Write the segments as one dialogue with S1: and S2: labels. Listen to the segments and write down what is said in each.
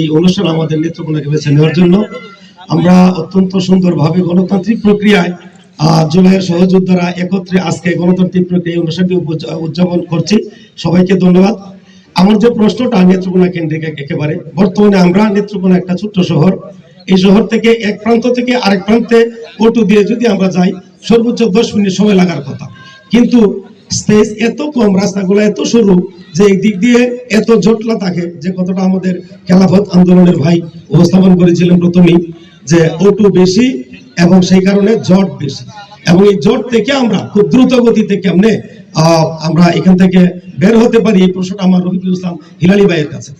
S1: এই অনুষ্ঠান আমাদের নেত্রকোনাকে বেছে নেওয়ার জন্য। আমরা অত্যন্ত সুন্দরভাবে গণতান্ত্রিক প্রক্রিয়ায় জুলাইয়ের সহযোদ্ধারা একত্রে আজকে গণতান্ত্রিক প্রক্রিয়া অনুষ্ঠানটি উদযাপন করছি। সবাইকে ধন্যবাদ। আমার যে প্রশ্নটা নেত্রকোনা কেন্দ্রিক একেবারে, বর্তমানে আমরা নেত্রকোনা একটা ছোট্ট শহর। এই শহর থেকে এক প্রান্ত থেকে আরেক প্রান্তে অটো দিয়ে যদি আমরা যাই, সর্বোচ্চ দশ মিনিট সময় লাগার কথা। কিন্তু স্পেস এত কম, রাস্তাগুলো এত সরু যে এই দিক দিয়ে এত জটলা থাকে যে কতটা আমাদের খেলাফত আন্দোলনের ভাই উপস্থাপন করেছিলেন প্রথমেই, যে অটো বেশি এবং সেই কারণে জট বেশি। এবং এই জট থেকে আমরা খুব দ্রুত গতিতে কেমনে আমরা এখান থেকে বের হতে পারি, এই প্রশ্নটা আমার রফিকুল ইসলাম হিলালি ভাইয়ের কাছে।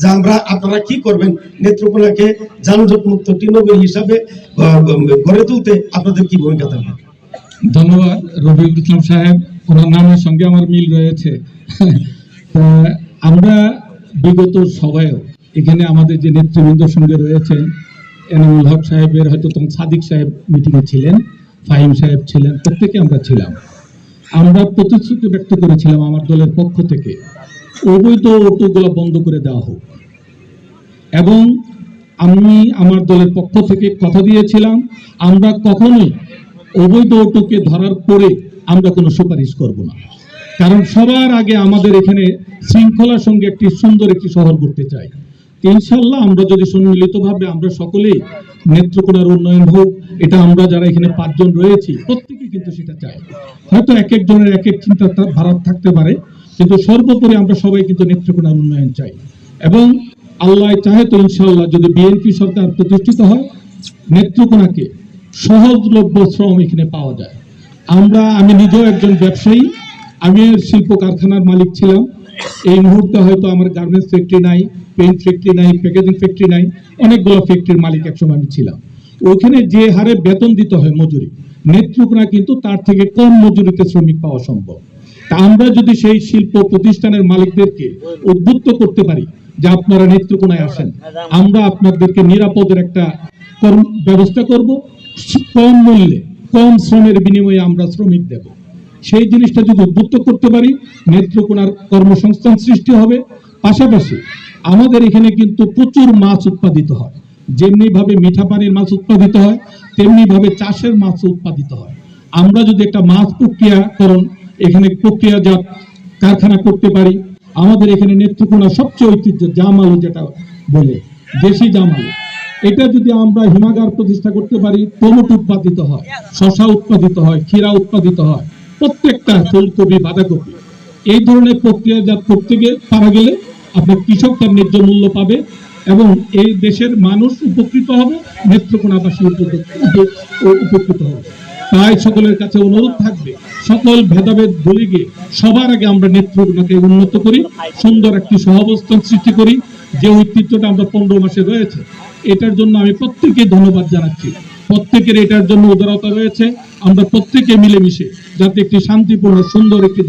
S1: যে আমরা, আপনারা কি করবেন, নেত্রকোনাকে যানজট মুক্ত তৃণমূল হিসাবে গড়ে তুলতে আপনাদের কি ভূমিকা থাকবে?
S2: ধন্যবাদ রবিউল ইসলাম সাহেব। ওনার নামের সঙ্গে আমার মিল রয়েছে। আমরা বিগত সভায়ও এখানে আমাদের যে নেতৃবৃন্দের সঙ্গে রয়েছেন, এনামুল হক সাহেবের হয়তো তখন সাদিক সাহেব মিটিংয়ে ছিলেন, ফাহিম সাহেব ছিলেন, প্রত্যেকে আমরা ছিলাম। আমরা প্রতিশ্রুতি ব্যক্ত করেছিলাম আমার দলের পক্ষ থেকে অবৈধ অটোগুলো বন্ধ করে দেওয়া হোক। এবং আমি আমার দলের পক্ষ থেকে কথা দিয়েছিলাম, আমরা কখনোই অবৈধ অটোকে ধরার পরে আমরা কোনো সুপারিশ করব না। কারণ সবার আগে আমাদের এখানে শৃঙ্খলার সঙ্গে একটি সুন্দর একটি শহর করতে চাই। ইনশাল্লাহ আমরা যদি সম্মিলিতভাবে আমরা সকলেই নেত্রকোনার উন্নয়ন হোক, এটা আমরা যারা এখানে পাঁচজন রয়েছি প্রত্যেকে কিন্তু সেটা চাই। হয়তো এক একজনের এক এক চিন্তা ধারা থাকতে পারে, কিন্তু সর্বোপরি আমরা সবাই কিন্তু নেত্রকোনার উন্নয়ন চাই। এবং আল্লাহ চাহে তো ইনশাল্লাহ যদি বিএনপি সরকার প্রতিষ্ঠিত হয় নেত্রকোনাকে সহজলভ্য শ্রম এখানে পাওয়া যায়। আমরা, আমি নিজেও একজন ব্যবসায়ী, আমি শিল্প কারখানার মালিক ছিলাম। এই মুহূর্তে হয়তো আমার গার্মেন্টস ফ্যাক্টরি নাই পেন্ট ফ্যাক্টরি নাই প্যাকেজিং ফ্যাক্টরি নাই, অনেকগুলো ফ্যাক্টরির মালিক একসময় আমি ছিলাম। ওখানে যে হারে বেতন দিতে হয় মজুরি নেত্রকোনা কিন্তু তার থেকে কম মজুরিতে শ্রমিক পাওয়া সম্ভব। তা আমরা যদি সেই শিল্প প্রতিষ্ঠানের মালিকদেরকে উদ্বুদ্ধ করতে পারি যে আপনারা নেত্রকোনায় আসেন, আমরা আপনাদেরকে নিরাপদের একটা ব্যবস্থা করব, কম মূল্যে। কম শ্রমের বিনিময়ে আমরা শ্রমিক দেব। সেই জিনিসটা যদি উদ্বুদ্ধ করতে পারি, নেত্রকোনার কর্মসংস্থান সৃষ্টি হবে। পাশাপাশি আমাদের এখানে কিন্তু প্রচুর মাছ উৎপাদিত হয়। যেমনিভাবে মিঠা পানির মাছ উৎপাদিত হয়, তেমনিভাবে চাষের মাছ উৎপাদিত হয়। আমরা যদি একটা মাছ প্রক্রিয়াকরণ, এখানে প্রক্রিয়াজাত কারখানা করতে পারি, আমাদের এখানে নেত্রকোনা সবচেয়ে ঐতিহ্য জামালু যেটা বলে, দেশি জামালু। এটা যদি আমরা হিমাগার প্রতিষ্ঠা করতে পারি টমেটো উৎপাদিত হয়, শশা উৎপাদিত হয়, ক্ষীরা উৎপাদিত হয়, প্রত্যেকটা ফুলকপি, বাঁধাকপি, এই ধরনের প্রক্রিয়াজাত করতে গে- পারা গেলে আপনার কৃষক তার ন্যায্য মূল্য পাবে এবং এই দেশের মানুষ উপকৃত হবে, নেত্রকোনাবাসী উপকৃত উপকৃত হবে। তাই সকলের কাছে অনুরোধ থাকবে, সকল ভেদাভেদ ভুলে গিয়ে সবার আগে আমরা নেত্রকোনাকে উন্নত করি, সুন্দর একটি সহাবস্থান সৃষ্টি করি যে ঐতিহ্যটা আমরা পনেরো মাসে রয়েছে, এটার জন্য আমি প্রত্যেকে ধন্যবাদ জানাচ্ছি। প্রত্যেকের এটার জন্য উদারতা রয়েছে। আমরা প্রত্যেকে মিলেমিশে যাতে একটি শান্তিপূর্ণ, সুন্দর একটি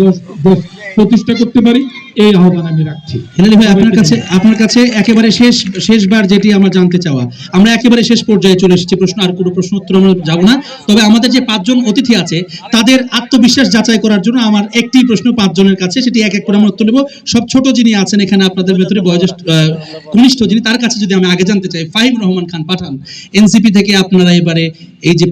S2: প্রতিষ্ঠা করতে পারি, এই আহ্বান আমি রাখছি।
S3: হেলালি ভাই, আপনার কাছে আপনার কাছে একেবারে শেষ শেষবার যেটি আমরা জানতে চাওয়া, আমরা একেবারে শেষ পর্যায়ে চলে এসেছি প্রশ্ন, আর কোনো প্রশ্ন উত্তর আমরা যাব না। তবে আমাদের যে পাঁচজন অতিথি আছে, তাদের আত্মবিশ্বাস যাচাই করার জন্য আমার একটি প্রশ্ন পাঁচজনের কাছে, সেটি এক এক করে আমরা উত্তর নেব। সব ছোট যিনি আছেন এখানে আপনাদের ভেতরে বয়োজ্যেষ্ঠ কনিষ্ঠ যিনি, তার কাছে যদি আমি আগে জানতে চাই, ফাহিম রহমান খান পাঠান। এনসিপি থেকে আপনারা এবারে এই যে